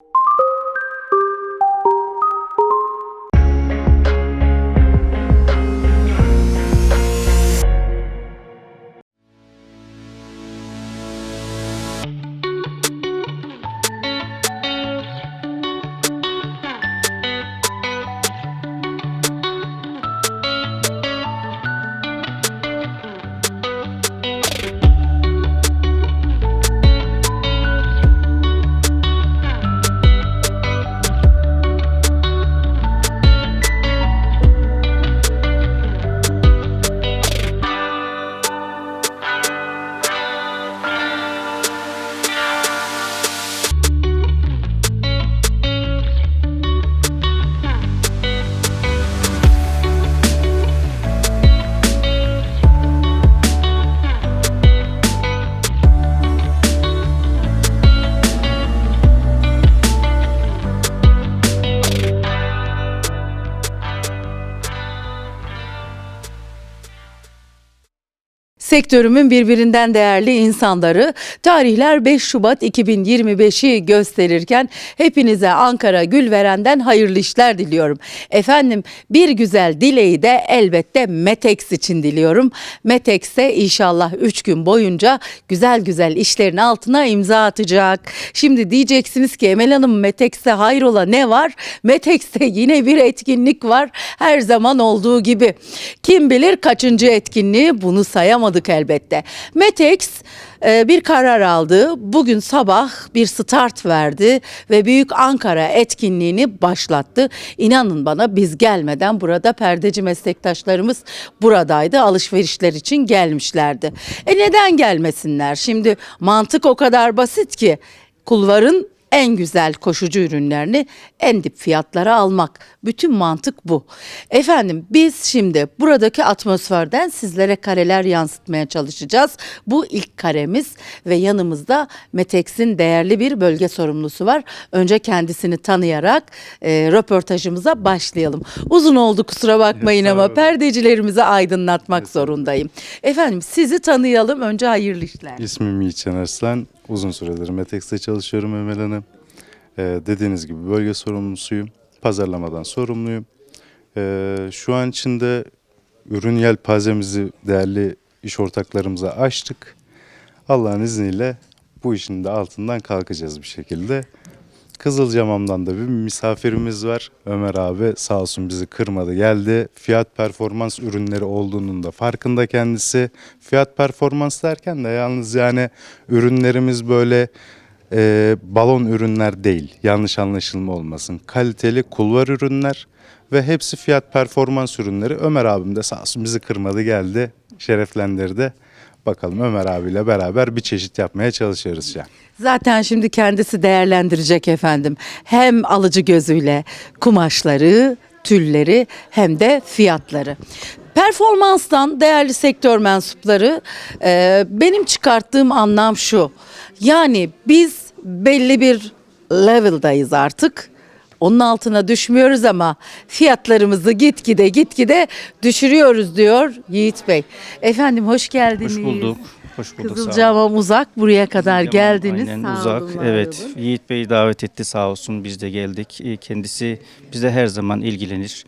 you Sektörümün birbirinden değerli insanları tarihler 5 Şubat 2025'i gösterirken hepinize Ankara Gülveren'den hayırlı işler diliyorum. Efendim bir güzel dileği de elbette Metex için diliyorum. Metex'te inşallah 3 gün boyunca güzel güzel işlerin altına imza atacak. Şimdi diyeceksiniz ki Emel Hanım Metex'te hayrola ne var? Metex'te yine bir etkinlik var her zaman olduğu gibi. Kim bilir kaçıncı etkinliği bunu sayamadık elbette. Metex e, bir karar aldı. Bugün sabah bir start verdi ve Büyük Ankara etkinliğini başlattı. İnanın bana biz gelmeden burada perdeci meslektaşlarımız buradaydı. Alışverişler için gelmişlerdi. E neden gelmesinler? Şimdi mantık o kadar basit ki kulvarın en güzel koşucu ürünlerini en dip fiyatlara almak. Bütün mantık bu. Efendim biz şimdi buradaki atmosferden sizlere kareler yansıtmaya çalışacağız. Bu ilk karemiz ve yanımızda Metex'in değerli bir bölge sorumlusu var. Önce kendisini tanıyarak e, röportajımıza başlayalım. Uzun oldu kusura bakmayın ama perdecilerimizi aydınlatmak zorundayım. Efendim sizi tanıyalım önce hayırlı işler. İsmim Yiğitcan Arslan. Uzun süredir Metex'te çalışıyorum Emel Hanım. Ee, dediğiniz gibi bölge sorumlusuyum. Pazarlamadan sorumluyum. Ee, şu an içinde ürün yelpazemizi değerli iş ortaklarımıza açtık. Allah'ın izniyle bu işin de altından kalkacağız bir şekilde. Kızılcamam'dan da bir misafirimiz var. Ömer abi sağ olsun bizi kırmadı geldi. Fiyat performans ürünleri olduğunun da farkında kendisi. Fiyat performans derken de yalnız yani ürünlerimiz böyle e, balon ürünler değil. Yanlış anlaşılma olmasın. Kaliteli kulvar ürünler ve hepsi fiyat performans ürünleri. Ömer abim de sağ olsun bizi kırmadı geldi. Şereflendirdi. Bakalım Ömer abiyle beraber bir çeşit yapmaya çalışıyoruz an. Zaten şimdi kendisi değerlendirecek efendim. Hem alıcı gözüyle kumaşları, tülleri hem de fiyatları. Performanstan değerli sektör mensupları e, benim çıkarttığım anlam şu. Yani biz belli bir level'dayız artık. Onun altına düşmüyoruz ama fiyatlarımızı gitgide gitgide düşürüyoruz diyor Yiğit Bey. Efendim hoş geldiniz. Hoş bulduk. Hoş bulduk. Kızılcahamam uzak buraya kadar Kızılcahamam geldiniz. Aynen Sağ uzak. olun, evet. olun. Yiğit Bey davet etti sağ olsun. Biz de geldik. Ee, Kendisi bize her zaman ilgilenir.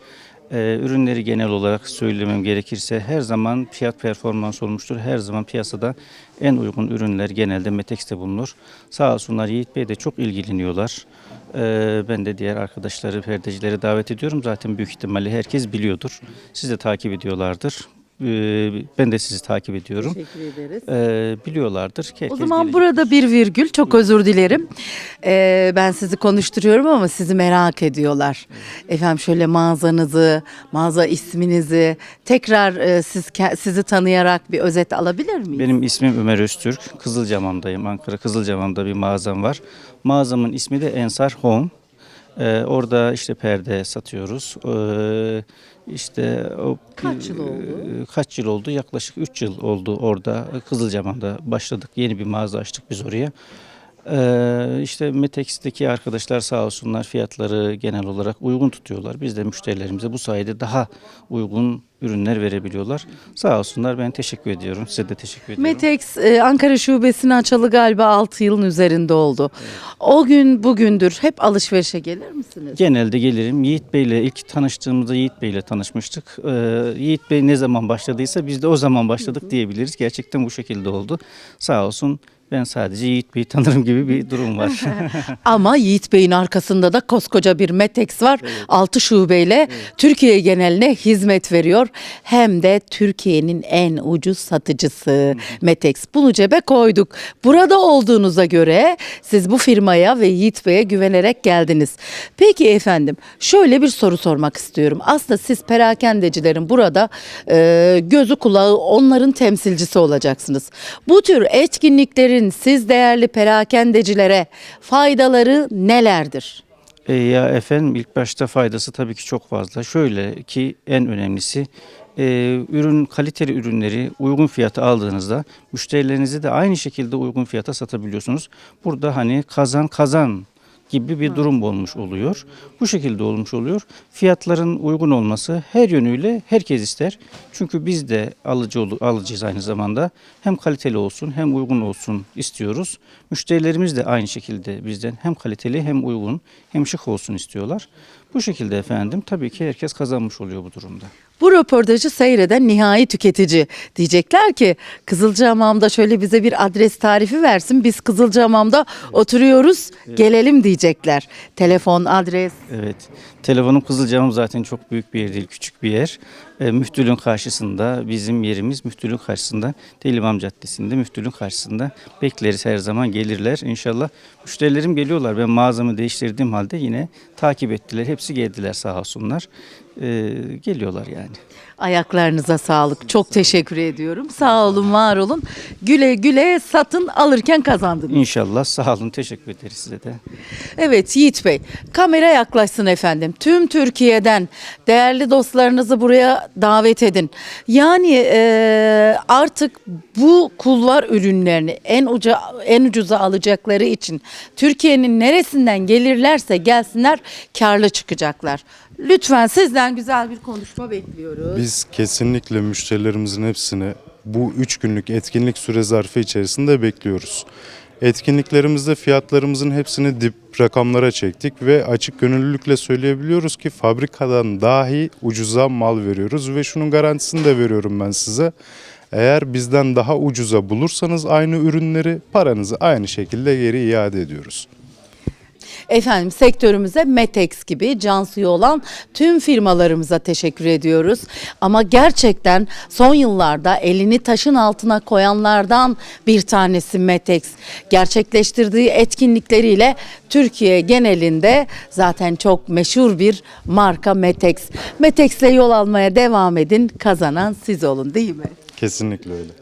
Ee, ürünleri genel olarak söylemem gerekirse her zaman fiyat performans olmuştur. Her zaman piyasada en uygun ürünler genelde Metex'te bulunur. Sağ olsunlar Yiğit Bey de çok ilgileniyorlar. Ee, ben de diğer arkadaşları, perdecileri davet ediyorum. Zaten büyük ihtimalle herkes biliyordur. Siz de takip ediyorlardır. Ee, ben de sizi takip ediyorum. Teşekkür ederiz. Ee, biliyorlardır. Herkes O zaman gelecek. burada bir virgül çok özür dilerim. Ee, ben sizi konuşturuyorum ama sizi merak ediyorlar. Efendim şöyle mağazanızı, mağaza isminizi tekrar e, siz sizi tanıyarak bir özet alabilir miyiz? Benim ismim Ömer Öztürk. Kızılcamam'dayım. Ankara Kızılcamam'da bir mağazam var. Mağazamın ismi de Ensar Home. Ee, orada işte perde satıyoruz. Ee, işte o Kaç yıl oldu? Ee, kaç yıl oldu? Yaklaşık 3 yıl oldu orada. Kızılcamam'da başladık. Yeni bir mağaza açtık biz oraya. Ee, işte Metex'teki arkadaşlar sağ olsunlar fiyatları genel olarak uygun tutuyorlar. Biz de müşterilerimize bu sayede daha uygun ürünler verebiliyorlar. Sağ olsunlar ben teşekkür ediyorum. Size de teşekkür ediyorum. Metex e, Ankara şubesini açalı galiba 6 yılın üzerinde oldu. O gün bugündür hep alışverişe gelir misiniz? Genelde gelirim. Yiğit Bey ile ilk tanıştığımızda Yiğit Bey ile tanışmıştık. Ee, Yiğit Bey ne zaman başladıysa biz de o zaman başladık diyebiliriz. Gerçekten bu şekilde oldu. Sağ olsun ben sadece Yiğit Bey'i tanırım gibi bir durum var. Ama Yiğit Bey'in arkasında da koskoca bir Metex var. 6 şubeyle Türkiye geneline hizmet veriyor. Hem de Türkiye'nin en ucuz satıcısı Metex. Bunu cebe koyduk. Burada olduğunuza göre siz bu firmaya ve Yiğit Bey'e güvenerek geldiniz. Peki efendim şöyle bir soru sormak istiyorum. Aslında siz perakendecilerin burada e, gözü kulağı onların temsilcisi olacaksınız. Bu tür etkinliklerin siz değerli perakendecilere faydaları nelerdir? E, ya efendim ilk başta faydası tabii ki çok fazla. Şöyle ki en önemlisi e, ürün kaliteli ürünleri uygun fiyata aldığınızda müşterilerinizi de aynı şekilde uygun fiyata satabiliyorsunuz. Burada hani kazan kazan gibi bir durum olmuş oluyor. Bu şekilde olmuş oluyor. Fiyatların uygun olması her yönüyle herkes ister. Çünkü biz de alıcı alıcıyız aynı zamanda. Hem kaliteli olsun hem uygun olsun istiyoruz. Müşterilerimiz de aynı şekilde bizden hem kaliteli hem uygun hem şık olsun istiyorlar. Bu şekilde efendim tabii ki herkes kazanmış oluyor bu durumda. Bu röportajı seyreden nihai tüketici diyecekler ki Kızılcahamam'da şöyle bize bir adres tarifi versin. Biz Kızılcahamam'da oturuyoruz gelelim diyecekler. Telefon, adres. Evet. Telefonum Kızılcahamam zaten çok büyük bir yer değil, küçük bir yer. E, müftülüğün karşısında, bizim yerimiz müftülüğün karşısında, Delimam Caddesi'nde, müftülüğün karşısında bekleriz her zaman gelirler. İnşallah müşterilerim geliyorlar. Ben mağazamı değiştirdiğim halde yine takip ettiler. Hepsi geldiler sağ olsunlar. E, geliyorlar yani. Ayaklarınıza sağlık. Çok teşekkür ediyorum. Sağ olun, var olun. Güle güle satın alırken kazandınız. İnşallah sağ olun. Teşekkür ederiz size de. Evet Yiğit Bey, kamera yaklaşsın efendim. Tüm Türkiye'den değerli dostlarınızı buraya davet edin. Yani e, artık bu kulvar ürünlerini en uca en ucuza alacakları için Türkiye'nin neresinden gelirlerse gelsinler karlı çıkacaklar. Lütfen sizden güzel bir konuşma bekliyoruz. Biz kesinlikle müşterilerimizin hepsini bu 3 günlük etkinlik süre zarfı içerisinde bekliyoruz. Etkinliklerimizde fiyatlarımızın hepsini dip rakamlara çektik ve açık gönüllülükle söyleyebiliyoruz ki fabrikadan dahi ucuza mal veriyoruz ve şunun garantisini de veriyorum ben size. Eğer bizden daha ucuza bulursanız aynı ürünleri paranızı aynı şekilde geri iade ediyoruz. Efendim sektörümüze Metex gibi can suyu olan tüm firmalarımıza teşekkür ediyoruz. Ama gerçekten son yıllarda elini taşın altına koyanlardan bir tanesi Metex. Gerçekleştirdiği etkinlikleriyle Türkiye genelinde zaten çok meşhur bir marka Metex. Metex'le yol almaya devam edin. Kazanan siz olun değil mi? Kesinlikle öyle.